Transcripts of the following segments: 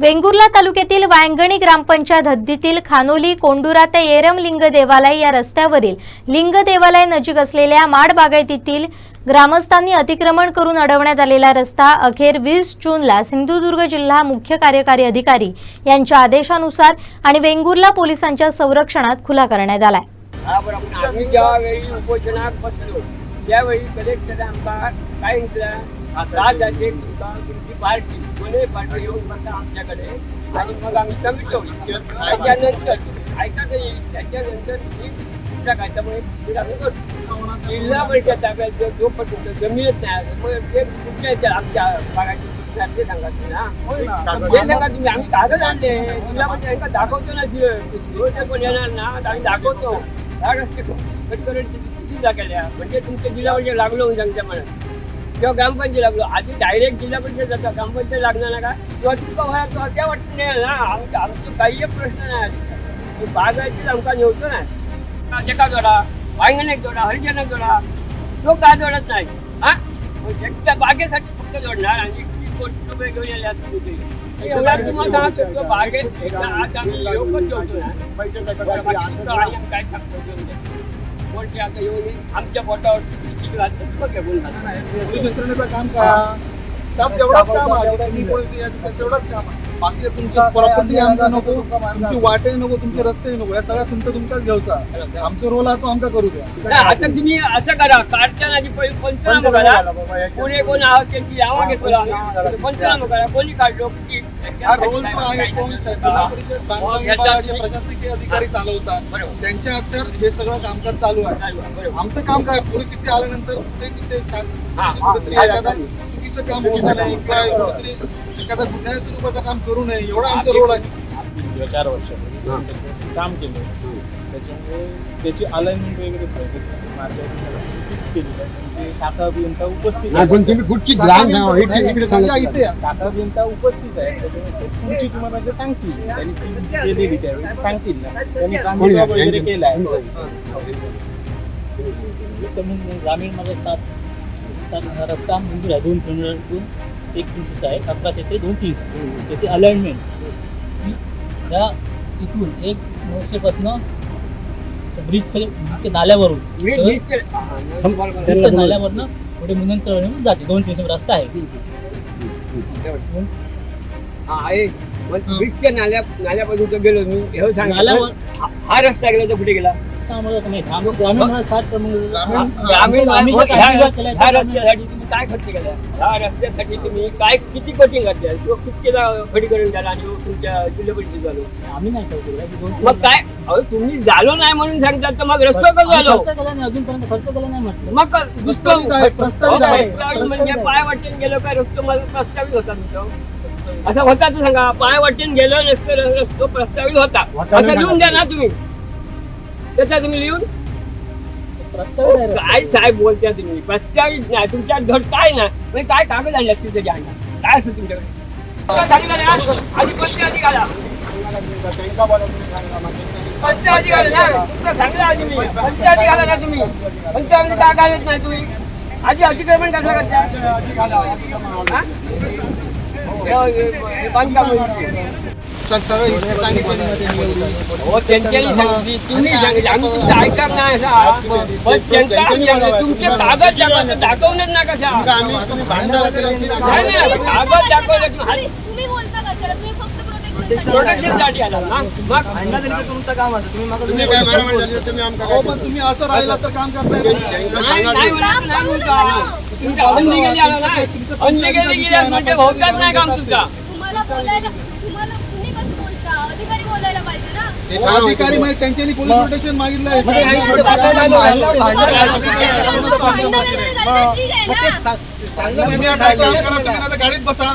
वेंगुर्ला तालुक्यातील वायंगणी ग्रामपंचायत हद्दीतील खानोली कोंडुरा ते येरम लिंग देवालय या रस्त्यावरील लिंग देवालय नजीक असलेल्या माड बागायतीतील ग्रामस्थांनी अतिक्रमण करून अडवण्यात आलेला रस्ता अखेर वीस जूनला सिंधुदुर्ग जिल्हा मुख्य कार्यकारी अधिकारी यांच्या आदेशानुसार आणि वेंगुर्ला पोलिसांच्या संरक्षणात खुला करण्यात आलाय. काय राजाचे पार्टी कोणी पार्टी येऊन बसा आमच्याकडे. आणि मग आम्ही कमी ठेवली त्याच्यानंतर ऐकत येईल. त्याच्यानंतर तुम्ही तुमच्या काय त्यामुळे पुढे आम्ही करतो. जिल्हा परिषद ताब्यात जो जो पण तुमचं जमीनच नाही मग ते आमच्या भागाची सांगा तुम्ही ना. सांगा तुम्ही आम्ही कागद आणले. जिल्हा परिषद दाखवतो ना शिव कोण येणार ना आम्ही दाखवतो. केल्या. म्हणजे तुमच्या जिल्हा परिषद लागलो होऊन सांगते मला किंवा ग्रामपंचायत लागलो. आधी डायरेक्ट जिल्हा परिषद जाता. ग्रामपंचायत लागणार ना का? किंवा तुमका व्हायला तो त्या वाटत नाही ना. आमचं आमचं काही प्रश्न नाही. बागायतीच आमका नेवतो ना एका जोडा वांगणेक जोडा हरिजनक जोडा तो का जोडत नाही? हा? बागेसाठी फक्त जोडणार आणि किती कोटी रुपये घेऊन आले असते तिथे एवढा तुम्हाला सांगतो तो बागेत आज आम्ही योगच जोडतो ना. काय सांगतो. कोणते आता येऊन आमच्या पोटावर किती घालतात बघ हे बोलतात पोलीस यंत्रणेचं काम तेवढंच काम आहे तेवढंच काम आहे. बाकी तुमची प्रॉपर्टी आमचं नको तुमची वाटे नको तुमचे रस्ते नको या सगळ्या तुमचं तुमचाच घ्यायचा आमचा रोल आहे तो आमचा करू द्या. नाही, आता तुम्ही असं करा काढताना पंचनामा करा. कोणी कोण आहोत त्यांची नावं घेतो आम्ही पंचनामा करा. कोणी काढलो किती हा रोल जो आहे कोण? जिल्हा परिषद बांधकाम हो, याचा- विभागाचे प्रशासकीय अधिकारी चालवतात. बरोबर. त्यांच्या अंतर हे सगळं कामकाज चालू आहे. आमचं काम काय? पोलीस तिथे आल्यानंतर ते तिथे हा, हा. चुकीचं काम होऊ नये किंवा कुठेतरी एखादा गुन्ह्याच्या स्वरूपाचं काम करू नये एवढा आमचा रोल आहे. चार वर्ष. काम केलं. त्याच्यामुळे त्याची अलाइनमेंट वगैरे आहे म्हणजे शाखा अभियंता उपस्थित नाही पण आहे. तुम्ही कुठची ग्राम इकडे इकडे त्यांच्या सांगा. इथे आहे. शाखा अभियंता उपस्थित आहे त्याच्यामुळे ते पुढची तुम्हाला सांगतील त्यांनी ती केलेली त्यावेळी सांगतील ना. त्यांनी कोणी काम आहे? वगैरे केलं आहे. तर मग ग्रामीण माझा सात सात रस्ता मंजूर आहे दोन किलोमीटरतून एक इंचचा आहे अकराशे ते दोन तीस त्याची अलाइनमेंट त्या इथून एक नऊशेपासनं ब्रिज नाल्यावरून. नाल्यावरनं पुढे मुनंतर जाते. दोन तीनशे रस्ता आहे. हा ब्रिजच्या नाल्या नाल्यापासून गेलो मी. हे सांग हा रस्ता गेला तर कुठे गेला? काय खर्च केला? ह्या रस्त्यासाठी तुम्ही काय किती कोटिंग घातल्या किंवा कितीला खडीकरण झाला आणि तुमच्या जिल्हा परिषद झालो. आम्ही नाही हे मग काय? अहो तुम्ही झालो नाही म्हणून सांगतात तर मग रस्ता कसं झालो? अजूनपर्यंत खर्च केला नाही म्हटलं. मग. प्रस्तावित म्हणजे पाय वाटेन गेलो काय रस्तो? मला प्रस्तावित होता तुमचा असं होता तर सांगा. पाय वाटेन गेलो नसतं र- रस्तो प्रस्तावित होता. असं नाही लिहून द्या ना तुम्ही. त्याचा तुम्ही लिहून? काय साहेब बोलत्या तुम्ही? प्रस्तावित नाही तुमच्या घर काय ना? म्हणजे काय कागद आणले असतील त्याच्या काय असं तुमच्याकडे? सांगितलं नाही आधी ना? तुमचा सांगला आधी मी पंचायती घाला ना तुम्ही? पंचायती का घालत नाही तुम्ही? आधी अतिक्रमण कसं करता? हो, बांधकाम हिस्ट्री सांगितलेली आहे. हो सांगितली. तुम्ही सांगितली. आम्ही तुमचं ऐकत नाही असा. पण त्यांचा आम्ही सांगितलं, तुमचे कागद दाखवा ना कशा? आम्ही तुम्ही भांडण केलं की नाही. नाही कागद दाखवलं की हात- तुम्ही तुम्ही बोलता कशाला तुम्ही फक्त प्रोटेक्शन प्रोटेक्शनसाठी आला ना? मग तुम्ही काय मारामारी झाली तर तुम्ही आमका काय पण तुम्ही असं राहिला तर काम करता येईल नाही नाही. म्हणत नाही बोलता. तुमच्या अनलिगली आला ना. अनलिगली गेल्यास म्हणजे होतात नाही काम तुमचा. तुम्हाला बोलायला तुम्हाला तुम्ही कसं बोलता अधिकारी बोलायला पाहिजे ना हो, अधिकारी माहिती त्यांच्यानी पोलीस प्रोटेक्शन ठीक आहे ना. तुम्ही आता एक काम करा, तुम्ही आता गाडीत बसा.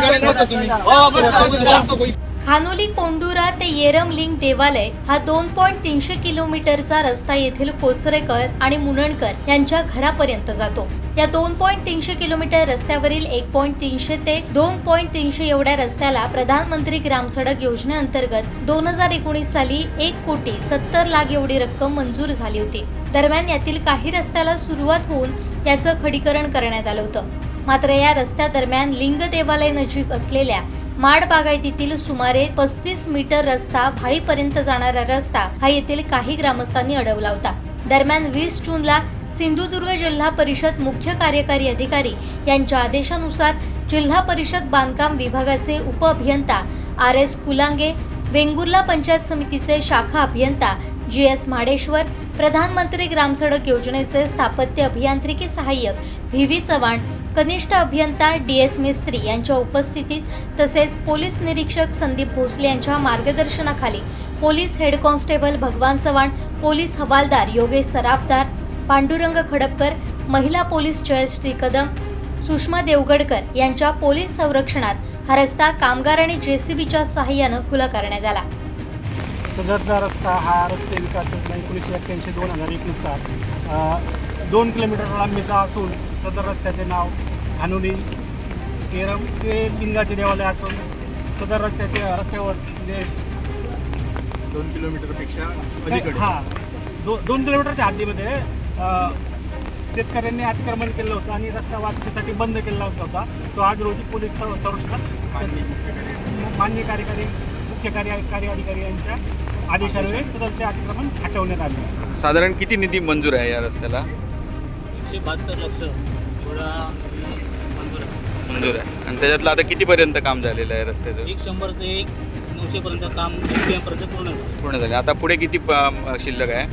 गाडीत बसा तुम्ही. खानोली कोंडुरा ते येरमलिंग देवालय हा दोन पॉईंट तीनशे किलोमीटरचा रस्ता येथील कोचरेकर आणि मुनणकर यांच्या घरापर्यंत जातो. या दोन पॉईंट तीनशे किलोमीटर रस्त्यावरील एक पॉईंट तीनशे ते दोन पॉईंट तीनशे एवढ्या रस्त्याला प्रधानमंत्री ग्रामसडक योजनेअंतर्गत दोन हजार एकोणीस साली एक कोटी सत्तर लाख एवढी रक्कम मंजूर झाली होती. दरम्यान यातील काही रस्त्याला सुरुवात होऊन याचं खडीकरण करण्यात आलं होतं. मात्र या रस्त्यादरम्यान लिंग देवालय नजीक असलेल्या माड बागायतीतील सुमारे पस्तीस मीटर रस्ता भाळीपर्यंत जाणारा रस्ता हा येथील काही ग्रामस्थांनी अडवला होता. दरम्यान वीस जूनला सिंधुदुर्ग जिल्हा परिषद मुख्य कार्यकारी अधिकारी यांच्या आदेशानुसार जिल्हा परिषद बांधकाम विभागाचे उप अभियंता आर एस कुलांगे वेंगुर्ला पंचायत समितीचे शाखा अभियंता जी एस म्हाडेश्वर प्रधानमंत्री ग्रामसडक योजनेचे स्थापत्य अभियांत्रिकी सहाय्यक व्ही व्ही चव्हाण कनिष्ठ अभियंता डी एस मिस्त्री यांच्या उपस्थितीत तसेच पोलीस निरीक्षक संदीप भोसले यांच्या मार्गदर्शनाखाली पोलीस हेड कॉन्स्टेबल भगवान चव्हाण पोलीस हवालदार योगेश सराफदार पांडुरंग खडपकर महिला पोलीस जयश्री कदम सुषमा देवगडकर यांच्या पोलीस संरक्षणात हा रस्ता कामगार आणि जेसीबीच्या सहाय्यानं खुला करण्यात आला. सदरचा रस्ता हा रस्ते विकास योजना एकोणीसशे अठ्ठ्याऐंशी दोन हजार एकवीसचा दोन किलोमीटर लांबीचा असून सदर रस्त्याचे नाव खानोली केरम ते लिंगाचे देवालय असून सदर रस्त्याचे रस्त्यावर म्हणजे दोन किलोमीटरपेक्षा हां. दो दोन किलोमीटरच्या हद्दीमध्ये शेतकऱ्यांनी अतिक्रमण केलं होतं आणि रस्ता वाहतुकीसाठी बंद केला होता. तो आज रोजी पोलीस संरक्षणात मान्य कार्यकारी मुख्य कार्यकारी अधिकारी यांच्या आदेशान्वये सदरचे अतिक्रमण हटवण्यात आले. साधारण किती निधी मंजूर आहे या रस्त्याला? एकशे बहात्तर लक्ष. एवढा मंजूर आहे. मंजूर आहे. आणि त्याच्यातलं आता कितीपर्यंत काम झालेलं आहे रस्त्याचं? एक शंभर ते एक नऊशेपर्यंत काम पर्यंत पूर्ण झालं. पूर्ण झाले. आता पुढे किती प- शिल्लक आहे?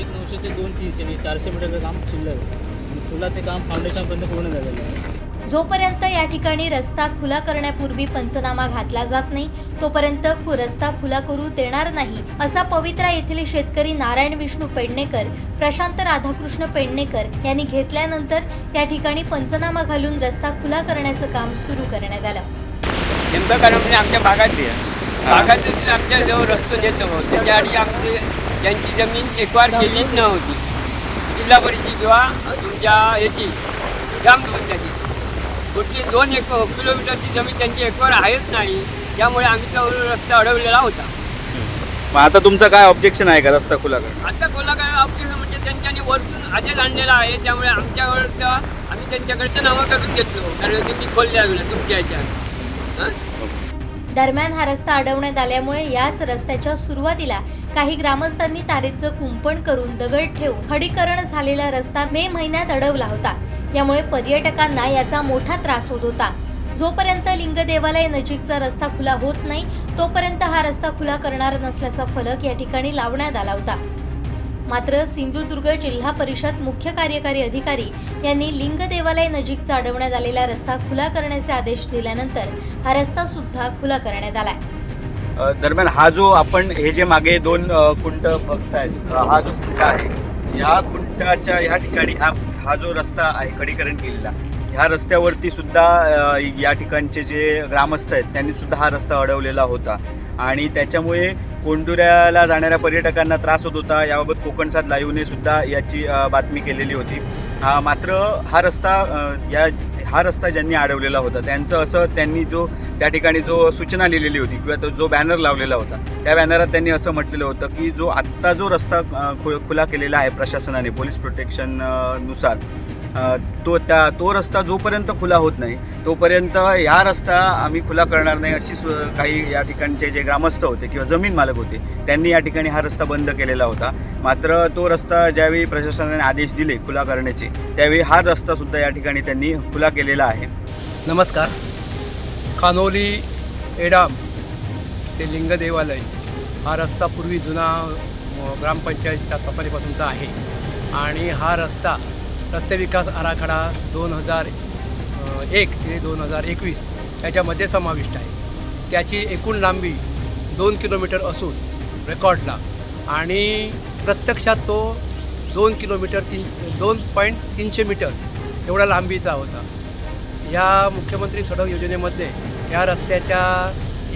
एक नऊशे ते दोन तीनशे म्हणजे चारशे मीटरचं काम शिल्लक आहे. आणि पुलाचे काम फाउंडेशनपर्यंत पूर्ण झालेलं आहे. जोपर्यंत या ठिकाणी रस्ता खुला करण्यापूर्वी पंचनामा घातला जात नाही तोपर्यंत रस्ता खुला करू देणार नाही असा पवित्रा येथील शेतकरी नारायण विष्णू पेडणेकर प्रशांत राधाकृष्ण पेडणेकर यांनी घेतल्यानंतर या ठिकाणी पंचनामा घालून रस्ता खुला करण्याचं काम सुरू करण्यात आलं. म्हणजे आमच्या भागातली भागातील आमच्या जवळ रस्तो देतो त्याच्या आधी आमची त्यांची जमीन एकवार केलीच नव्हती. जिल्हा परिषद किंवा तुमच्या याची ग्रामपंचायती कुठली दोन एक किलोमीटरची जमीन त्यांची एकवार आहेच नाही. त्यामुळे आम्ही तो रस्ता अडवलेला होता. मग आता तुमचं काय ऑब्जेक्शन आहे का रस्ता खुला करणं? आता कोला काय ऑप्शन म्हणजे त्यांच्यानी वरतून आदेश आणलेला आहे. त्यामुळे आमच्यावर आम्ही त्यांच्याकडचं नावं करून घेतलो. कारण तुम्ही खोलल्या गेलं तुमच्या ह्याच्यात हां? दरम्यान हा रस्ता अडवण्यात आल्यामुळे याच रस्त्याच्या सुरुवातीला काही ग्रामस्थांनी तारेचं कुंपण करून दगड ठेवून खडीकरण झालेला रस्ता मे महिन्यात अडवला होता. यामुळे पर्यटकांना याचा मोठा त्रास होत होता. जोपर्यंत लिंग देवालय नजीकचा रस्ता खुला होत नाही तोपर्यंत हा रस्ता खुला करणार नसल्याचा फलक या ठिकाणी लावण्यात आला होता. मात्र सिंधुदुर्ग जिल्हा परिषद मुख्य कार्यकारी अधिकारी यांनी लिंग देवालय नजीकचा अडवण्यात आलेला रस्ता खुला करण्याचे आदेश दिल्यानंतर हा रस्ता सुद्धा खुला करण्यात आला दरम्यान हा जो आपण हे जे मागे दोन कुंड कुंट बघतायत हा जो कुंट आहे या कुंटाच्या या ठिकाणी हा हा जो रस्ता आहे खडीकरण केलेला ह्या रस्त्यावरती सुद्धा या ठिकाणचे जे ग्रामस्थ आहेत त्यांनी सुद्धा हा रस्ता अडवलेला होता. आणि त्याच्यामुळे कोंडुऱ्याला जाणाऱ्या पर्यटकांना त्रास होत होता. याबाबत कोकणसात लाईव्हने सुद्धा याची बातमी केलेली होती. हा मात्र हा रस्ता या हा रस्ता ज्यांनी अडवलेला होता त्यांचं असं त्यांनी जो त्या ठिकाणी जो सूचना लिहिलेली होती किंवा तो जो बॅनर लावलेला होता त्या बॅनरात त्यांनी असं म्हटलेलं होतं की जो आत्ता जो रस्ता खु- खुला केलेला आहे प्रशासनाने पोलीस प्रोटेक्शननुसार तो त्या तो रस्ता जोपर्यंत खुला होत नाही तोपर्यंत या रस्ता आम्ही खुला करणार नाही अशी सु काही या ठिकाणचे जे ग्रामस्थ होते किंवा जमीन मालक होते त्यांनी या ठिकाणी हा रस्ता बंद केलेला होता. मात्र तो रस्ता ज्यावेळी प्रशासनाने आदेश दिले खुला करण्याचे त्यावेळी हा रस्तासुद्धा या ठिकाणी त्यांनी खुला केलेला आहे. नमस्कार. खानोली एडाम ते लिंग देवालय हा रस्ता पूर्वी जुना ग्रामपंचायतच्या सफारीपासूनचा आहे. आणि हा रस्ता रस्ते विकास आराखडा दोन हजार एक ते दोन हजार एकवीस याच्यामध्ये समाविष्ट आहे. त्याची एकूण लांबी दोन किलोमीटर असून रेकॉर्डला आणि प्रत्यक्षात तो दोन किलोमीटर तीन दोन पॉईंट तीनशे मीटर एवढा लांबीचा होता. या मुख्यमंत्री सडक योजनेमध्ये या रस्त्याच्या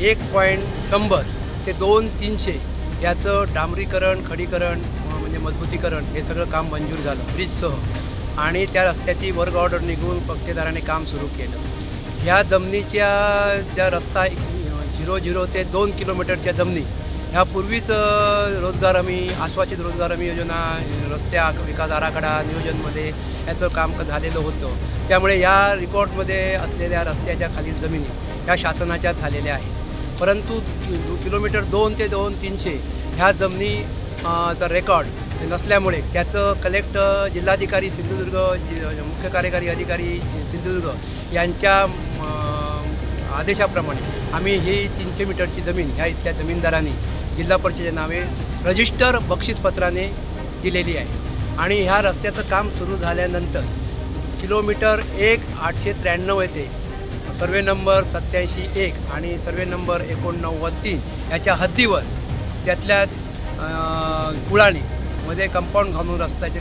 एक पॉईंट शंभर ते दोन तीनशे याचं डांबरीकरण खडीकरण म्हणजे मजबूतीकरण हे सगळं काम मंजूर झालं. ब्रिजसह आणि त्या रस्त्याची वर्क ऑर्डर निघून पक्षेदाराने काम सुरू केलं. ह्या जमिनीच्या ज्या रस्ता झिरो झिरो ते दोन किलोमीटरच्या जमिनी ह्या पूर्वीच रोजगार हमी आश्वासित रोजगार हमी योजना रस्त्या विकास आराखडा नियोजनमध्ये याचं काम झालेलं होतं. त्यामुळे या रेकॉर्डमध्ये असलेल्या रस्त्याच्या खालील जमिनी ह्या शासनाच्या झालेल्या आहेत. परंतु किलोमीटर दोन ते दोन तीनशे ह्या जमिनीचा रेकॉर्ड नसल्यामुळे त्याचं कलेक्ट जिल्हाधिकारी सिंधुदुर्ग जि- मुख्य कार्यकारी अधिकारी सिंधुदुर्ग यांच्या आदेशाप्रमाणे आम्ही ही तीनशे मीटरची जमीन ह्या इथल्या जमीनदारांनी जिल्हा परिषदेच्या नावे रजिस्टर बक्षीसपत्राने दिलेली आहे. आणि ह्या रस्त्याचं काम सुरू झाल्यानंतर किलोमीटर एक आठशे त्र्याण्णव येते सर्वे नंबर सत्याऐंशी एक आणि सर्वे नंबर एकोणनव्वद तीन याच्या हद्दीवर त्यातल्या कुळाने मध्ये कंपाऊंड घालून रस्त्याचे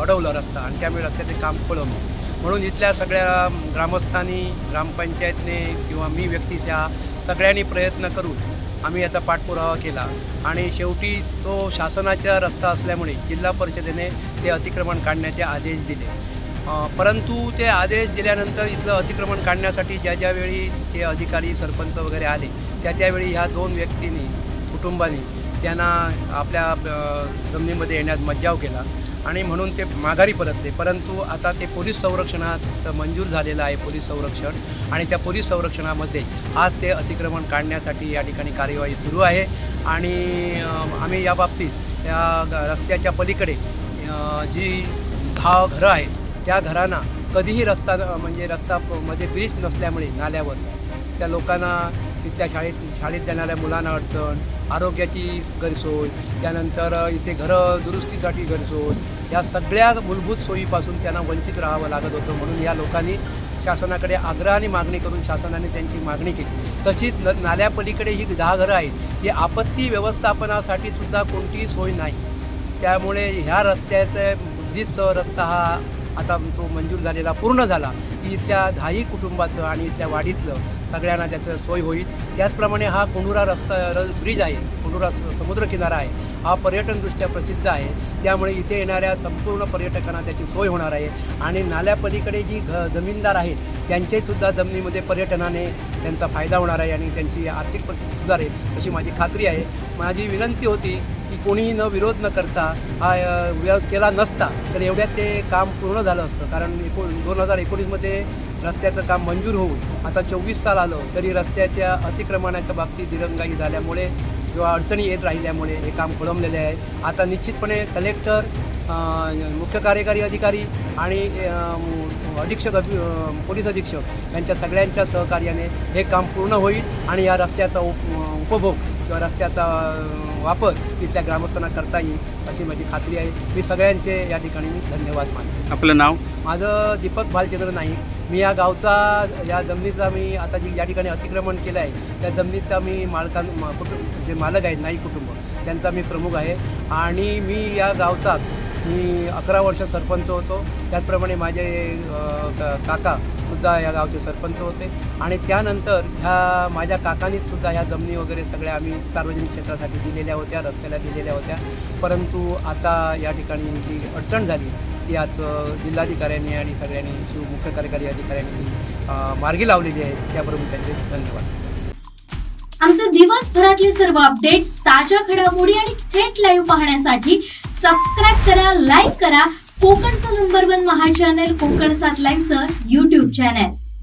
अडवलं रस्ता आणि त्यामुळे रस्त्याचे काम पळवलं म्हणून इथल्या सगळ्या ग्रामस्थांनी ग्रामपंचायतने किंवा मी व्यक्तीच्या सगळ्यांनी प्रयत्न करून आम्ही याचा पाठपुरावा केला. आणि शेवटी तो शासनाचा रस्ता असल्यामुळे जिल्हा परिषदेने ते अतिक्रमण काढण्याचे आदेश दिले. परंतु ते आदेश दिल्यानंतर इथलं अतिक्रमण काढण्यासाठी ज्या ज्यावेळी ते अधिकारी सरपंच वगैरे आले त्या त्यावेळी ह्या दोन व्यक्तींनी कुटुंबांनी त्यांना आपल्या जमिनीमध्ये येण्यात मज्जाव केला. आणि म्हणून ते माघारी परतले. परंतु आता ते पोलीस संरक्षणात मंजूर झालेलं आहे पोलीस संरक्षण. आणि त्या पोलीस संरक्षणामध्ये आज ते अतिक्रमण काढण्यासाठी या ठिकाणी कार्यवाही सुरू आहे. आणि आम्ही याबाबतीत त्या रस्त्याच्या पलीकडे जी दहा घरं आहेत त्या घरांना कधीही रस्ता म्हणजे रस्ता प- मध्ये ब्रिज नसल्यामुळे नाल्यावर त्या लोकांना तिथल्या शाळेत शाळेत जाणाऱ्या मुलांना अडचण आरोग्याची गैरसोय त्यानंतर इथे घरं दुरुस्तीसाठी गैरसोय या सगळ्या मूलभूत सोयीपासून त्यांना वंचित राहावं लागत होतं म्हणून या लोकांनी शासनाकडे आग्रहाने मागणी करून शासनाने त्यांची मागणी केली. तशीच न नाल्यापलीकडे ही दहा घरं आहेत ही आपत्ती व्यवस्थापनासाठी सुद्धा कोणतीही सोय नाही. त्यामुळे ह्या रस्त्याचं बुद्धिस्थ रस्ता हा आता तो मंजूर झालेला पूर्ण झाला. की इथल्या दहाही कुटुंबाचं आणि इथल्या वाडीतलं सगळ्यांना त्याचं सोय होईल. त्याचप्रमाणे हा कोंडुरा रस्ता र ब्रिज आहे कोंडुरा समुद्रकिनारा आहे. हा पर्यटनदृष्ट्या प्रसिद्ध आहे. त्यामुळे इथे येणाऱ्या संपूर्ण पर्यटकांना त्याची सोय होणार आहे. आणि नाल्यापलीकडे जी घ जमीनदार आहेत त्यांचेसुद्धा जमिनीमध्ये पर्यटनाने त्यांचा फायदा होणार आहे आणि त्यांची आर्थिक परिस्थिती सुधारेल अशी माझी खात्री आहे. माझी विनंती होती की कोणीही न विरोध न करता हा विरोध केला नसता तर एवढ्यात ते काम पूर्ण झालं असतं. कारण एकोण दोन हजार एकोणीसमध्ये रस्त्याचं काम मंजूर होऊन आता चोवीस साल आलं तरी रस्त्याच्या अतिक्रमणाच्या बाबतीत दिरंगाई झाल्यामुळे किंवा अडचणी येत राहिल्यामुळे हे काम खोळंबलेले आहे. आता निश्चितपणे कलेक्टर मुख्य कार्यकारी अधिकारी आणि अधीक्षक पोलीस अधीक्षक यांच्या सगळ्यांच्या सहकार्याने हे काम पूर्ण होईल आणि या रस्त्याचा उप उपभोग किंवा रस्त्याचा वापर तिथल्या ग्रामस्थांना करता येईल अशी माझी खात्री आहे. मी सगळ्यांचे या ठिकाणी धन्यवाद मानतो. आपलं नाव? माझं दीपक भालचंद्र नाईक. मी या गावचा या जमिनीचा मी आता जी या ठिकाणी अतिक्रमण केलं आहे त्या जमिनीचा मी मालकां मा- कुटुंब जे मालक आहेत नाईक कुटुंब त्यांचा मी प्रमुख आहे. आणि मी या गावचा मी अकरा वर्ष सरपंच होतो. त्याचप्रमाणे माझे काका सुद्धा काकासुद्धा या गावचे सरपंच होते. आणि त्यानंतर ह्या माझ्या काकांनीच सुद्धा ह्या जमिनी वगैरे सगळ्या आम्ही सार्वजनिक क्षेत्रासाठी दिलेल्या होत्या रस्त्याला दिलेल्या होत्या. परंतु आता या ठिकाणी जी अडचण झाली यात जिल्हाधिकाऱ्यांनी आणि सगळ्यांनी शिव मुख्य कार्यकारी अधिकाऱ्यांनी मार्गी लावलेली आहे. त्याबरोबर त्यांचे धन्यवाद. आमचे दिवसभरातले सर्व अपडेट्स ताज्या घडामोडी आणि थेट लाईव्ह पाहण्यासाठी सबस्क्राईब करा लाईक करा. कोकणचं number one Maha channel Konkan सात लाईनचं युट्यूब चॅनल